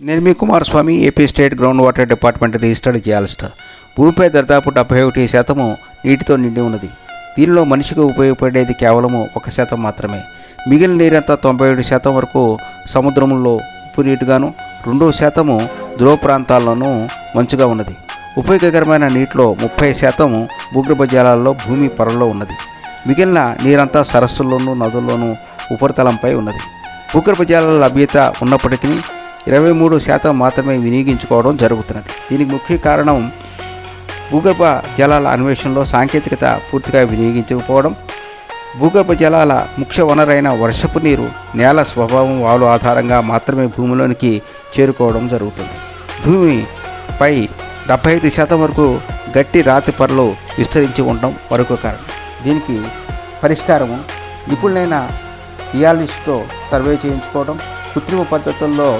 నేను మీ Kumaraswamy AP state ground water department registered చేయాల్సిన. భూమిపై దాదాపు డెబ్బై ఒకటి శాతము నీటితో నిండి ఉన్నది. దీనిలో మనిషికి ఉపయోగపడేది కేవలము ఒక శాతం మాత్రమే. మిగిలిన నీరంతా తొంభై ఏడు శాతం వరకు సముద్రంలో ఉప్పు నీటిగాను రెండో శాతము ధ్రువ ప్రాంతాల్లోనూ మంచుగా ఉన్నది. ఉపయోగకరమైన నీటిలో ముప్పై శాతం భూగర్భ జలాల్లో భూమి పొరల్లో ఉన్నది. మిగిలిన నీరంతా సరస్సుల్లోనూ నదుల్లోనూ ఉపరితలంపై ఉన్నది. భూగర్భ జలాల లభ్యత ఉన్నప్పటికీ ఇరవై మూడు శాతం మాత్రమే వినియోగించుకోవడం జరుగుతున్నది. దీనికి ముఖ్య కారణం భూగర్భ జలాల అన్వేషణలో సాంకేతికత పూర్తిగా వినియోగించకపోవడం. భూగర్భ జలాల ముఖ్య వనరైన వర్షపు నీరు నేల స్వభావం వాలు ఆధారంగా మాత్రమే భూమిలోనికి చేరుకోవడం జరుగుతుంది. భూమిపై డెబ్బై ఐదు శాతం వరకు గట్టి రాతి పొరలు విస్తరించి ఉండడం మరొక కారణం. దీనికి పరిష్కారము నిపుణులైన రియాలిస్ట్తో సర్వే చేయించుకోవడం కృత్రిమ పద్ధతుల్లో